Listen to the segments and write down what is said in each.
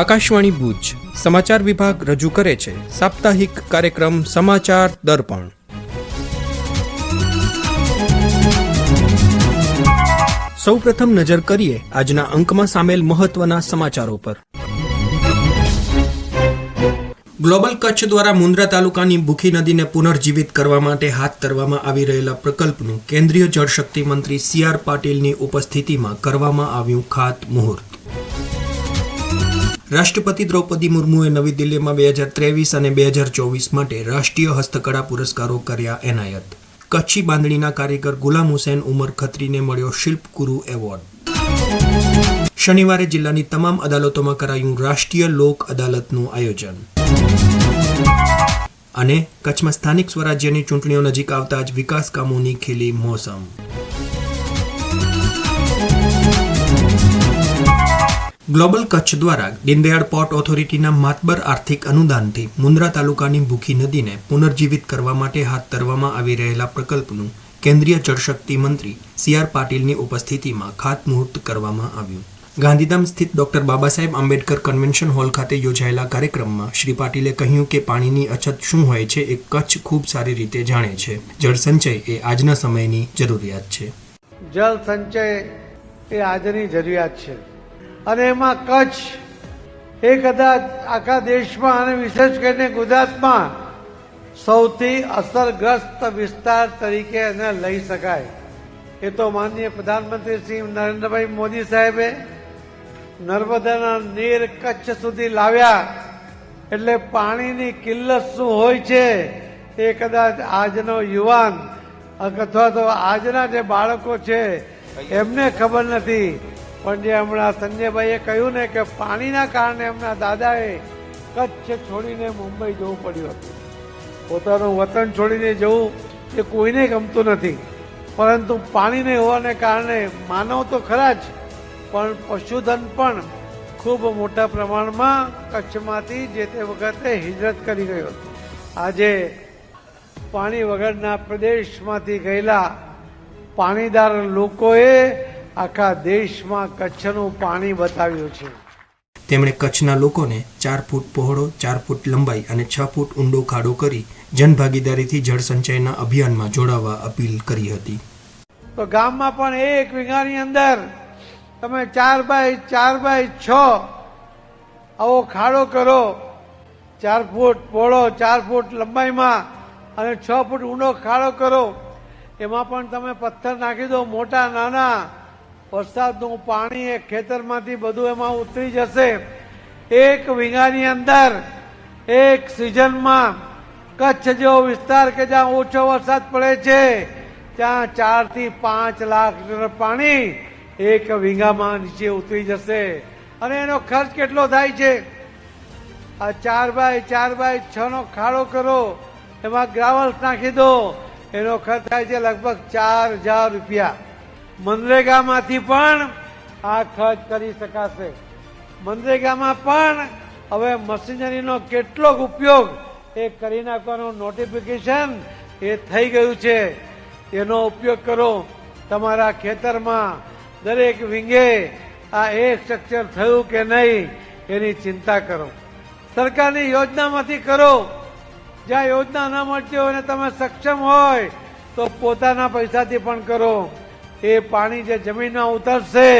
આકાશવાણી ભુજ. સમાચાર વિભાગ રજૂ કરે છે. સાપ્તાહિક કાર્યક્રમ સમાચાર દર્પણ. સૌપ્રથમ નજર કરીએ આજના અંકમાં સામેલ મહત્વના સમાચારો પર. ગ્લોબલ કચ્છ દ્વારા મુન્દ્રા તાલુકાની ભૂખી નદીને પુનર્જીવિત કરવા માટે હાથ ધરવામાં આવી રહેલા પ્રકલ્પનું કેન્દ્રીય જળશક્તિ મંત્રી સી આર પાટીલની ઉપસ્થિતિમાં કરવામાં આવ્યું ખાત મુહૂર્ત રાષ્ટ્રપતિ દ્રૌપદી મુર્મુએ નવી દિલ્હીમાં બે હજાર ત્રેવીસ અને બે હજાર ચોવીસ માટે રાષ્ટ્રીય હસ્તકળા પુરસ્કારો કર્યા એનાયત. કચ્છી બાંધણીના કારીગર ગુલામ હુસેન ઉમર ખત્રીને મળ્યો શિલ્પગુરુ એવોર્ડ. શનિવારે જિલ્લાની તમામ અદાલતોમાં કરાયું રાષ્ટ્રીય લોક અદાલતનું આયોજન. અને કચ્છમાં સ્થાનિક સ્વરાજ્યની ચૂંટણીઓ નજીક આવતા જ વિકાસ કામોની ખીલી મોસમ. ગ્લોબલ કચ્છ દ્વારા દીનદયાળ પોર્ટ ઓથોરિટીના માતબર આર્થિક અનુદાનથી મુન્દ્રા તાલુકાની ભૂખી નદીને પુનર્જીવિત કરવા માટે હાથ ધરવામાં આવી રહેલા પ્રકલ્પનું કેન્દ્રીય જળશક્તિ મંત્રી સી આર પાટીલની ઉપસ્થિતિમાં ખાતમુહૂર્ત કરવામાં આવ્યું. ગાંધીધામ સ્થિત doctor Baba Saheb Ambedkar convention hall ખાતે યોજાયેલા કાર્યક્રમમાં શ્રી પાટીલે કહ્યું કે પાણીની અછત શું હોય છે એ કચ્છ ખૂબ સારી રીતે જાણે છે. જળ સંચય એ આજના સમયની જરૂરિયાત છે. જળ સંચય એ આજની જરૂરિયાત છે. અને એમાં કચ્છ એ કદાચ આખા દેશમાં અને વિશેષ કરીને ગુજરાતમાં સૌથી અસરગ્રસ્ત વિસ્તાર તરીકે એને લઈ શકાય. એ તો માનનીય પ્રધાનમંત્રી શ્રી નરેન્દ્રભાઈ મોદી સાહેબે નર્મદાના નીર કચ્છ સુધી લાવ્યા. એટલે પાણીની કિલ્લત શું હોય છે એ કદાચ આજનો યુવાન અથવા તો આજના જે બાળકો છે, એમને ખબર નથી. પણ જે હમણાં સંજયભાઈએ કહ્યું ને કે પાણીના કારણે એમના દાદાએ કચ્છ છોડીને મુંબઈ જવું પડ્યું હતું. પોતાનું વતન છોડીને જવું એ કોઈને ગમતું નથી. પરંતુ પાણી નહીં હોવાને કારણે માનવ તો ખરા જ, પણ પશુધન પણ ખૂબ મોટા પ્રમાણમાં કચ્છમાંથી જે તે વખતે હિજરત કરી ગયો આજે પાણી વગરના પ્રદેશમાંથી ગયેલા પાણીદાર લોકોએ આખા દેશમાં કચ્છનું પાણી બતાવ્યું છે. તેમણે કચ્છના લોકોને ચાર ફૂટ પહોળો ચાર ફૂટ લંબાઈ અને છ ફૂટ ઊંડો ખાડો કરી જનભાગીદારીથી જળ સંચયના અભિયાનમાં જોડાવા અપીલ કરી હતી. તો ગામમાં પણ એક વીઘાની અંદર તમે ચાર બાય ચાર બાય છ આવો ખાડો કરો. ચાર ફૂટ પહોળો ચાર ફૂટ લંબાઈમાં અને છ ફૂટ ઊંડો ખાડો કરો. એમાં પણ તમે પથ્થર નાખી દો મોટા નાના વરસાદનું પાણી એ ખેતરમાંથી બધું એમાં ઉતરી જશે. એક વીઘાની અંદર એક સિઝનમાં કચ્છ જેવો વિસ્તાર કે જ્યાં ઓછો વરસાદ પડે છે, ત્યાં ચારથી પાંચ લાખ લીટર પાણી એક વીઘામાં નીચે ઉતરી જશે. અને એનો ખર્ચ કેટલો થાય છે? આ ચાર બાય ચાર બાય છ નો ખાડો કરો, એમાં ગ્રાવલ્સ નાખી દો. એનો ખર્ચ થાય છે લગભગ ચાર હજાર રૂપિયા. મનરેગામાંથી પણ આ ખર્ચ કરી શકાશે. મનરેગામાં પણ હવે મશીનરીનો કેટલોક ઉપયોગ એ કરી નાખવાનું નોટિફિકેશન એ થઈ ગયું છે. એનો ઉપયોગ કરો. તમારા ખેતરમાં દરેક વિંગે આ એક સ્ટ્રક્ચર થયું કે નહીં એની ચિંતા કરો. સરકારની યોજનામાંથી કરો. જ્યાં યોજના ન મળતી હોય અને તમે સક્ષમ હોય તો પોતાના પૈસાથી પણ કરો. એ પાણી જે જમીનમાં ઉતરશે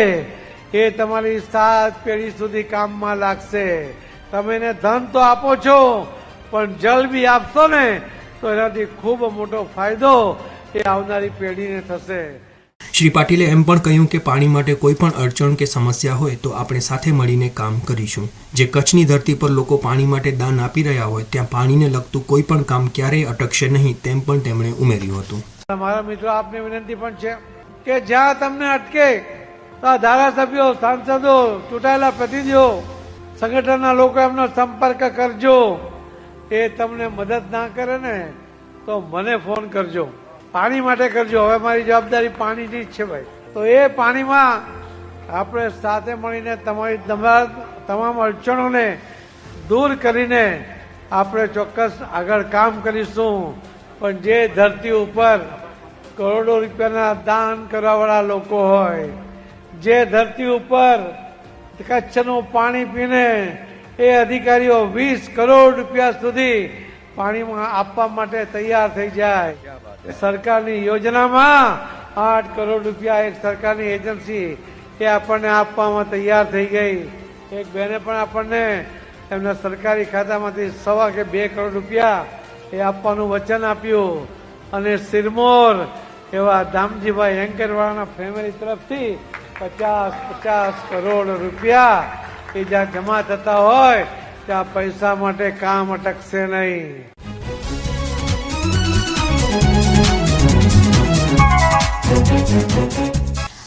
એ તમારી સાત પેઢી સુધી કામમાં લાગશે. તમે એને ધન તો આપો છો પણ જલ બી આપશો ને તો એનાથી ખૂબ મોટો ફાયદો એ આવનારી પેઢીને થશે. શ્રી પાટીલે એમ પણ કહ્યું કે પાણી માટે કોઈ પણ અડચણ કે સમસ્યા હોય તો આપણે સાથે મળીને કામ કરીશું. જે કચ્છની ધરતી પર લોકો પાણી માટે દાન આપી રહ્યા હોય ત્યાં પાણીને લગતું કોઈ પણ કામ ક્યારેય અટકશે નહીં તેમ પણ તેમણે ઉમેર્યું હતું. મારા મિત્રો આપને વિનંતી પણ છે. કે જ્યાં તમને અટકે, તો ધારાસભ્યો, સાંસદો, ચૂંટાયેલા પ્રતિનિધિઓ, સંગઠનના લોકો એમનો સંપર્ક કરજો. એ તમને મદદ ના કરે ને, તો મને ફોન કરજો. પાણી માટે કરજો. હવે મારી જવાબદારી પાણીની જ છે ભાઈ. તો એ પાણીમાં આપણે સાથે મળીને તમારી તમારા તમામ અડચણોને દૂર કરીને આપણે ચોક્કસ આગળ કામ કરીશું. પણ જે ધરતી ઉપર કરોડો રૂપિયાના દાન કરવાવાળા લોકો હોય, જે ધરતી ઉપર કચ્છનું પાણી પીને એ અધિકારીઓ વીસ કરોડ રૂપિયા સુધી પાણીમાં આપવા માટે તૈયાર થઈ જાય. સરકારની યોજનામાં આઠ કરોડ રૂપિયા એક સરકારની એજન્સી એ આપણને આપવામાં તૈયાર થઈ ગઈ. એક બેને પણ આપણને એમના સરકારી ખાતામાંથી સવા કે બે કરોડ રૂપિયા એ આપવાનું વચન આપ્યું. અને સિરમોર એવા દામજીભાઈ એન્કરવાળાના ફેમિલી તરફથી પચાસ પચાસ કરોડ રૂપિયા એ જ્યાં જમા થતા હોય, ત્યાં પૈસા માટે કામ અટકશે નહીં.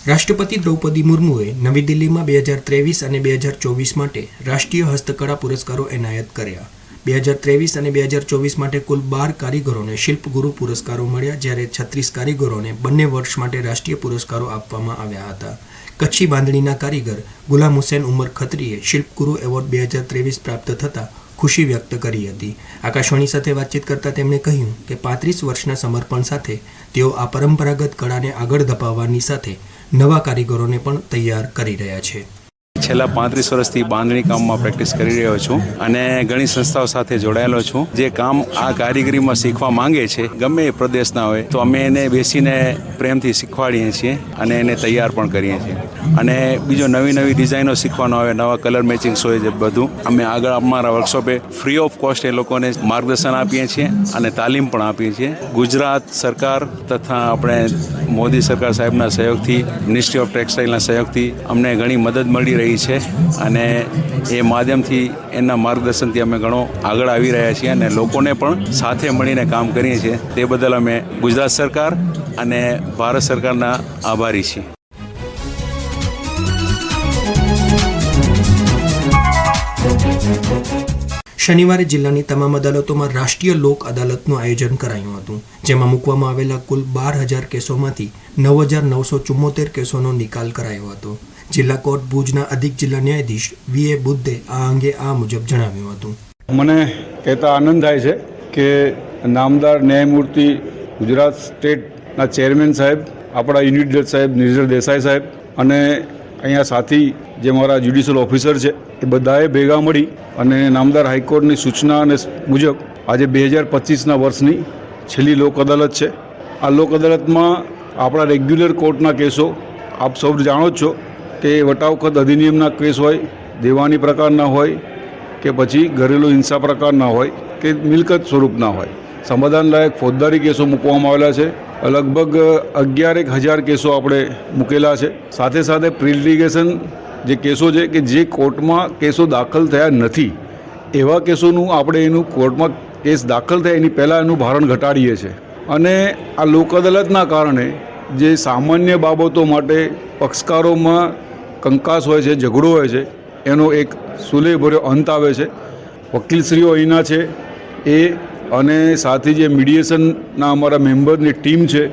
રાષ્ટ્રપતિ દ્રૌપદી મુર્મુએ નવી દિલ્હીમાં બે હજાર ત્રેવીસ અને બે હજાર ચોવીસ માટે રાષ્ટ્રીય હસ્તકળા પુરસ્કારો એનાયત કર્યા. બે હજાર ત્રેવીસ અને બે હજાર ચોવીસ માટે કુલ બાર કારીગરોને શિલ્પગુરુ પુરસ્કારો મળ્યા, જ્યારે છત્રીસ કારીગરોને બંને વર્ષ માટે રાષ્ટ્રીય પુરસ્કારો આપવામાં આવ્યા હતા. કચ્છી બાંધણીના કારીગર ગુલામ હુસેન ઉમર ખત્રીએ શિલ્પગુરુ એવોર્ડ બે હજાર ત્રેવીસ પ્રાપ્ત થતાં ખુશી વ્યક્ત કરી હતી. આકાશવાણી સાથે વાતચીત કરતા તેમણે કહ્યું કે પાંત્રીસ વર્ષના સમર્પણ સાથે તેઓ આ પરંપરાગત કળાને આગળ ધપાવવાની સાથે નવા કારીગરોને પણ તૈયાર કરી રહ્યા છે. છેલ્લા પાંત્રીસ વર્ષથી બાંધણી કામમાં પ્રેક્ટિસ કરી રહ્યો છું અને ઘણી સંસ્થાઓ સાથે જોડાયેલો છું. જે કામ આ કારીગરીમાં શીખવા માંગે છે, ગમે એ પ્રદેશના હોય, તો અમે એને બેસીને પ્રેમથી શીખવાડીએ છીએ અને એને તૈયાર પણ કરીએ છીએ. અને બીજો નવી નવી ડિઝાઇનો શીખવાનો આવે, નવા કલર મેચિંગ્સ હોય છે બધું, અમે આગળ અમારા વર્કશોપે ફ્રી ઓફ કોસ્ટ એ લોકોને માર્ગદર્શન આપીએ છીએ અને તાલીમ પણ આપીએ છીએ. ગુજરાત સરકાર તથા આપણે મોદી સરકાર સાહેબના સહયોગથી મિનિસ્ટ્રી ઓફ ટેક્સટાઇલના સહયોગથી અમને ઘણી મદદ મળી રહી છે અને એ માધ્યમથી એના માર્ગદર્શનથી અમે ઘણો આગળ આવી રહ્યા છીએ અને લોકોને પણ સાથે મળીને કામ કરીએ છીએ. તે બદલ અમે ગુજરાત સરકાર અને ભારત સરકારના આભારી છીએ. શનિવારે જિલ્લાની તમામ અદાલતોમાં રાષ્ટ્રીય લોક અદાલતનું આયોજન કરાયું હતું, જેમાં મૂકવામાં આવેલા કુલ બાર હજાર કેસોમાંથી નવ હજાર નવસો ચુમ્મોતેર કેસોનો નિકાલ કરાયો હતો. જિલ્લા કોર્ટ ભુજના અધિક જિલ્લા ન્યાયાધીશ વી એ બુદ્ધે આ અંગે આ મુજબ જણાવ્યું હતું. મને કહેતા આનંદ થાય છે કે નામદાર ન્યાયમૂર્તિ ગુજરાત સ્ટેટના ચેરમેન સાહેબ, આપણા યુનિટ જજ સાહેબ નિર્જર દેસાઈ સાહેબ અને અહીંયા સાથી જે મારા જ્યુડિશિયલ ઓફિસર છે, એ બધાએ ભેગા મળી અને નામદાર હાઈકોર્ટની સૂચના અને મુજબ આજે બે હજાર પચીસના વર્ષની છેલ્લી લોક અદાલત છે. આ લોક અદાલતમાં આપણા રેગ્યુલર કોર્ટના કેસો આપ સૌ જાણો જ છો. કે વટાવખત અધિનિયમના કેસ હોય, દેવાની પ્રકારના હોય, કે પછી ઘરેલું હિંસા પ્રકારના હોય, કે મિલકત સ્વરૂપના હોય. સમાધાનલાયક ફોજદારી કેસો મૂકવામાં આવેલા છે. લગભગ અગિયારેક હજાર કેસો આપણે મૂકેલા છે. સાથે સાથે પ્રિલિગેશન જે કેસો છે કે જે કોર્ટમાં કેસો દાખલ થયા નથી, એવા કેસોનું આપણે એનું કોર્ટમાં કેસ દાખલ થાય એની પહેલાં એનું ભારણ ઘટાડીએ છીએ અને આ લોક અદાલતના કારણે જે સામાન્ય બાબતો માટે પક્ષકારોમાં કંકાસ હોય છે, ઝઘડો હોય છે, એનો એક સુલેભર્યો અંત આવે છે. વકીલશ્રીઓ અહીંના છે, એ અને સાથે જે મીડિયેશનના અમારા મેમ્બરની ટીમ છે,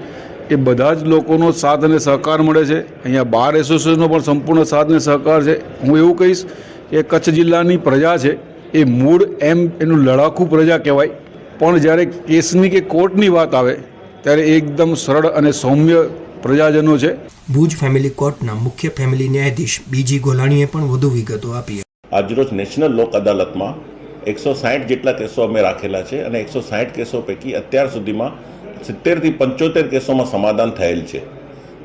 એ બધા જ લોકોનો સાથ અને સહકાર મળે છે. અહીંયા બાર એસોસિએશનનો પણ સંપૂર્ણ સાથ અને સહકાર છે. હું એવું કહીશ કે કચ્છ જિલ્લાની પ્રજા છે, એ મૂળ એમ એનું લડાખું પ્રજા કહેવાય. પણ જ્યારે કેસની કે કોર્ટની વાત આવે, ત્યારે એકદમ સરળ અને સૌમ્ય પ્રજાજનો છે. ભુજ ફેમિલી કોર્ટના મુખ્ય ફેમિલી ન્યાયાધીશ બીજી ગોલાણીએ પણ વધુ વિગતો આપી આજરોજ નેશનલ લોક અદાલતમાં એકસો સાઠ જેટલા કેસો અમે રાખેલા છે અને એકસો સાઠ કેસો પૈકી અત્યાર સુધીમાં સિત્તેરથી પંચોતેર કેસોમાં સમાધાન થયેલ છે.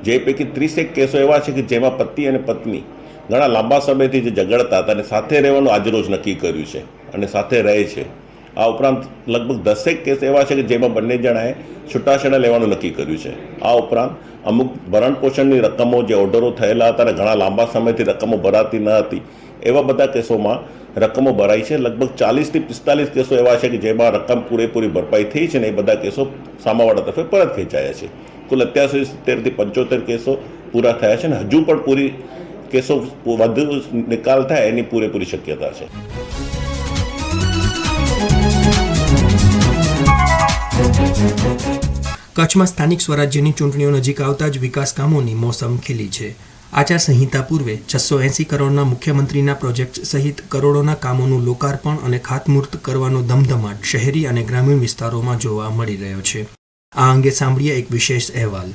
જે પૈકી ત્રીસેક કેસો એવા છે કે જેમાં પતિ અને પત્ની ઘણા લાંબા સમયથી જે ઝઘડતા હતા અને સાથે રહેવાનું આજરોજ નક્કી કર્યું છે અને સાથે રહે છે. આ ઉપરાંત લગભગ દસેક કેસ એવા છે કે જેમાં બંને જણાએ છૂટાછેડા લેવાનું નક્કી કર્યું છે. આ ઉપરાંત અમુક ભરણ પોષણની રકમો જે ઓર્ડરો થયેલા હતા અને ઘણા લાંબા સમયથી રકમો ભરાતી ન હતી, એવા બધા કેસોમાં રકમો ભરાઈ છે. લગભગ ચાલીસથી પિસ્તાલીસ કેસો એવા છે કે જેમાં રકમ પૂરેપૂરી ભરપાઈ થઈ છે ને એ બધા કેસો સામાવાળા તરફે પરત ખેંચાયા છે. કુલ અત્યાર સુધી સિત્તેરથી પંચોતેર કેસો પૂરા થયા છે અને હજુ પણ પૂરી કેસો વધુ નિકાલ થાય એની પૂરેપૂરી શક્યતા છે. કચ્છમાં સ્થાનિક સ્વરાજ્યની ચૂંટણીઓ નજીક આવતા જ વિકાસ કામોની મોસમ ખીલી છે. આચારસંહિતા પૂર્વે છસો એંસી કરોડના મુખ્યમંત્રીના પ્રોજેક્ટ સહિત કરોડોના કામોનું લોકાર્પણ અને ખાતમુહૂર્ત કરવાનો ધમધમાટ શહેરી અને ગ્રામીણ વિસ્તારોમાં જોવા મળી રહ્યો છે. આ અંગે સાંભળીએ એક વિશેષ અહેવાલ.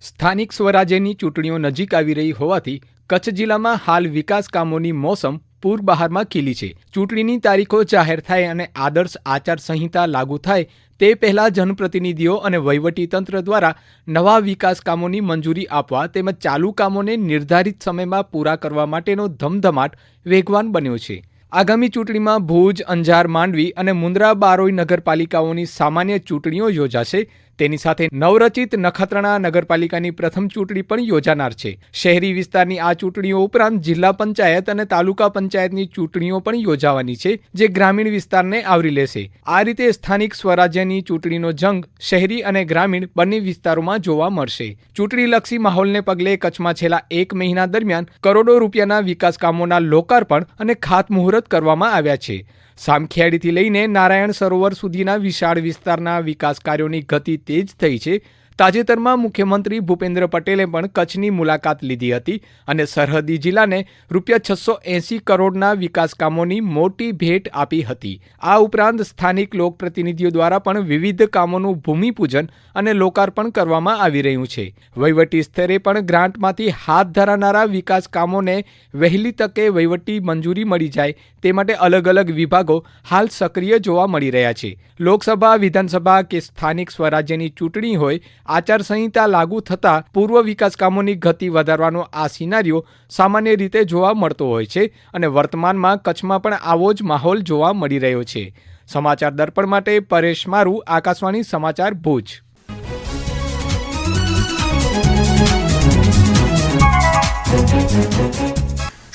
સ્થાનિક સ્વરાજ્યની ચૂંટણીઓ નજીક આવી રહી હોવાથી કચ્છ જિલ્લામાં હાલ વિકાસ કામોની મોસમ પૂર બહારમાં ખીલી છે. ચૂંટણીની તારીખો જાહેર થાય અને આદર્શ આચારસંહિતા લાગુ થાય તે પહેલાં જનપ્રતિનિધિઓ અને વહીવટી તંત્ર દ્વારા નવા વિકાસ કામોની મંજૂરી આપવા તેમજ ચાલુ કામોને નિર્ધારિત સમયમાં પૂરા કરવા માટેનો ધમધમાટ વેગવાન બન્યો છે. આગામી ચૂંટણીમાં ભુજ, અંજાર, માંડવી અને મુન્દ્રા બારોઈ નગરપાલિકાઓની સામાન્ય ચૂંટણીઓ યોજાશે. તેની સાથે નવરચિત નખત્રાણા નગરપાલિકાની પ્રથમ ચૂંટણી પણ યોજાનાર છે. શહેરી વિસ્તારની આ ચૂંટણીઓ ઉપરાંત જિલ્લા પંચાયત અને તાલુકા પંચાયતની ચૂંટણીઓ પણ યોજાવાની છે, જે ગ્રામીણ વિસ્તારને આવરી લેશે. આ રીતે સ્થાનિક સ્વરાજ્યની ચૂંટણીનો જંગ શહેરી અને ગ્રામીણ બંને વિસ્તારોમાં જોવા મળશે. ચૂંટણીલક્ષી માહોલને પગલે કચ્છમાં છેલ્લા એક મહિના દરમિયાન કરોડો રૂપિયાના વિકાસ કામોના લોકાર્પણ અને ખાતમુહૂર્ત કરવામાં આવ્યા છે. સામખિયાળીથી લઈને નારાયણ સરોવર સુધીના વિશાળ વિસ્તારના વિકાસ કાર્યોની ગતિ તેજ થઈ છે. તાજેતરમાં મુખ્યમંત્રી ભૂપેન્દ્ર પટેલે પણ કચ્છની મુલાકાત લીધી હતી અને સરહદી જિલ્લાને રૂપિયા છસો એંસી કરોડના વિકાસ કામોની મોટી ભેટ આપી હતી. આ ઉપરાંત સ્થાનિક લોકપ્રતિનિધિઓ દ્વારા પણ વિવિધ કામોનું ભૂમિપૂજન અને લોકાર્પણ કરવામાં આવી રહ્યું છે. વહીવટી સ્તરે પણ ગ્રાન્ટમાંથી હાથ ધરાનારા વિકાસ કામોને વહેલી તકે વહીવટી મંજૂરી મળી જાય તે માટે અલગ અલગ વિભાગો હાલ સક્રિય જોવા મળી રહ્યા છે. લોકસભા, વિધાનસભા કે સ્થાનિક સ્વરાજ્યની ચૂંટણી હોય આચારસંહિતા લાગુ થતાં પૂર્વ વિકાસ કામોની ગતિ વધારવાનો આ સિનારીઓ સામાન્ય રીતે જોવા મળતો હોય છે અને વર્તમાનમાં કચ્છમાં પણ આવો જ માહોલ જોવા મળી રહ્યો છે. સમાચાર દર્પણ માટે પરેશ મારુ, આકાશવાણી સમાચાર ભુજ.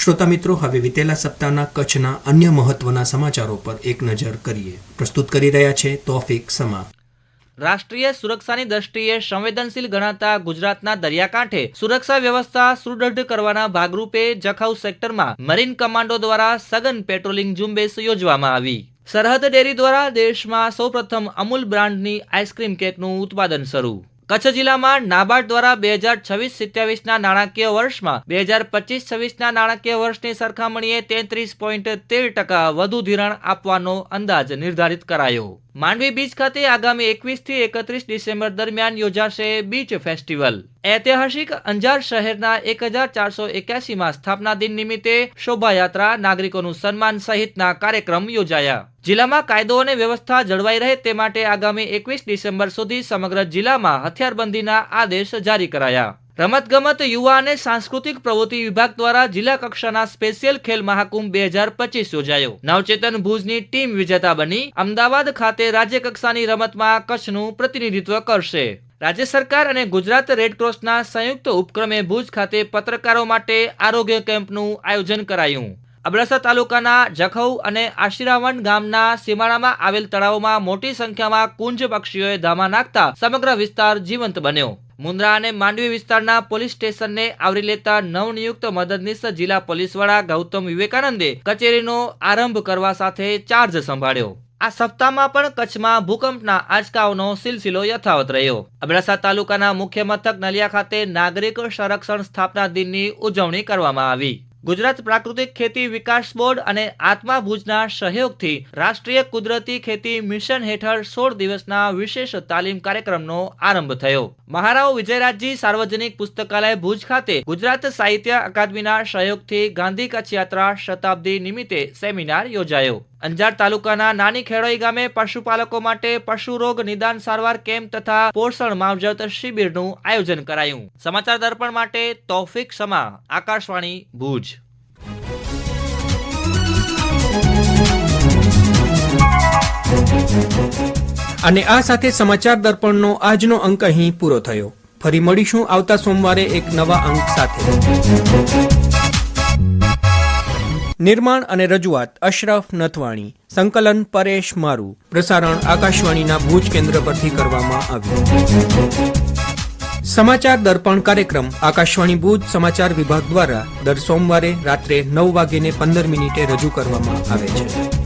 શ્રોતા મિત્રો, હવે વિતેલા સપ્તાહના કચ્છના અન્ય મહત્વના સમાચારો પર એક નજર કરીએ. પ્રસ્તુત કરી રહ્યા છે તોફિક સમા. રાષ્ટ્રીય સુરક્ષાની દ્રષ્ટિએ સંવેદનશીલ ગણાતા ગુજરાતના દરિયાકાંઠે સુરક્ષા વ્યવસ્થા સુદૃઢ કરવાના ભાગરૂપે જખૌ સેક્ટરમાં મરીન કમાન્ડો દ્વારા સઘન પેટ્રોલિંગ ઝુંબેશ યોજવામાં આવી. સરહદ ડેરી દ્વારા દેશમાં સૌપ્રથમ અમૂલ બ્રાન્ડની આઈસ્ક્રીમ કેકનું ઉત્પાદન શરૂ. કચ્છ જિલ્લામાં નાબાર્ડ દ્વારા બે હજાર છવ્વીસ સિત્યાવીસના નાણાકીય વર્ષમાં બે હજાર પચીસ છવ્વીસના નાણાકીય વર્ષની સરખામણીએ તેત્રીસ પોઈન્ટ તેર ટકા વધુ ધિરાણ આપવાનો અંદાજ નિર્ધારિત કરાયો. માંડવી બીચ ખાતે આગામી એકવીસથી એકત્રીસ ડિસેમ્બર દરમિયાન યોજાશે બીચ ફેસ્ટિવલ. ઐતિહાસિક અંજાર શહેરના એક હજાર ચારસો એક્યાસીમાં સ્થાપના દિન નિમિત્તે શોભાયાત્રા નાગરિકોનું સન્માન સહિતના કાર્યક્રમ યોજાયા. જિલ્લામાં કાયદો અને વ્યવસ્થા જળવાઈ રહે તે માટે આગામી એકવીસ ડિસેમ્બર સુધી સમગ્ર જિલ્લામાં હથિયારબંધીના આદેશ જારી કરાયા. રમતગમત, યુવા અને સાંસ્કૃતિક પ્રવૃત્તિ વિભાગ દ્વારા જિલ્લા કક્ષાના સ્પેશિયલ ખેલ મહાકુંભ બે હજાર પચીસ યોજાયો. નવચેતન ભુજની ટીમ વિજેતા બની. અમદાવાદ ખાતે રાજ્ય કક્ષાની રમતમાં કચ્છનું પ્રતિનિધિત્વ કરશે. રાજ્ય સરકાર અને ગુજરાત રેડક્રોસના સંયુક્ત ઉપક્રમે ભુજ ખાતે પત્રકારો માટે આરોગ્ય કેમ્પનું આયોજન કરાયું. અબડાસા તાલુકાના જખૌ અને આશીરાવણ ગામના સીમાડામાં આવેલ તળાવમાં મોટી સંખ્યામાં કુંજ પક્ષીઓએ ધામા નાખતા સમગ્ર વિસ્તાર જીવંત બન્યો. મુન્દ્રા અને માંડવી વિસ્તારના પોલીસ સ્ટેશનને આવરી લેતા નવનિયુક્ત મદદનીશ જિલ્લા પોલીસ વડા ગૌતમ વિવેકાનંદે કચેરીનો આરંભ કરવા સાથે ચાર્જ સંભાળ્યો. આ સપ્તાહમાં પણ કચ્છમાં ભૂકંપના આંચકાઓનો સિલસિલો યથાવત રહ્યો. અબડાસા તાલુકાના મુખ્ય મથક નલિયા ખાતે નાગરિક સંરક્ષણ સ્થાપના દિનની ઉજવણી કરવામાં આવી. ગુજરાત પ્રાકૃતિક ખેતી વિકાસ બોર્ડ અને આત્મા ભુજના સહયોગથી રાષ્ટ્રીય કુદરતી ખેતી મિશન હેઠળ સોળ દિવસના વિશેષ તાલીમ કાર્યક્રમનો આરંભ થયો. મહારાવ વિજયરાજજી સાર્વજનિક પુસ્તકાલય ભુજ ખાતે ગુજરાત સાહિત્ય અકાદમીના સહયોગથી ગાંધી કચ્છ યાત્રા શતાબ્દી નિમિત્તે સેમિનાર યોજાયો. અંજાર તાલુકાના નાની ખેડોઈ ગામે પશુપાલકો માટે પશુ રોગ નિદાન સારવાર કેમ્પ તથા પોષણ માવજત શિબિરનું આયોજન કરાયું. સમાચાર દર્પણ માટે તૌફિક સમા, આકાશવાણી ભુજ. અને આ સાથે સમાચાર દર્પણનો આજનો અંક અહીં પૂરો થયો. ફરી મળીશું આવતા સોમવારે એક નવા અંક સાથે. નિર્માણ અને રજૂઆત, અશરફ નથવાણી, સંકલન પરેશ મારુ. પ્રસારણ આકાશવાણીના ભુજ કેન્દ્ર પરથી કરવામાં આવ્યું. સમાચાર દર્પણ કાર્યક્રમ, આકાશવાણી ભુજ સમાચાર વિભાગ દ્વારા દર સોમવારે રાત્રે નવ વાગ્યે પંદર મિનિટે રજૂ કરવામાં આવે છે.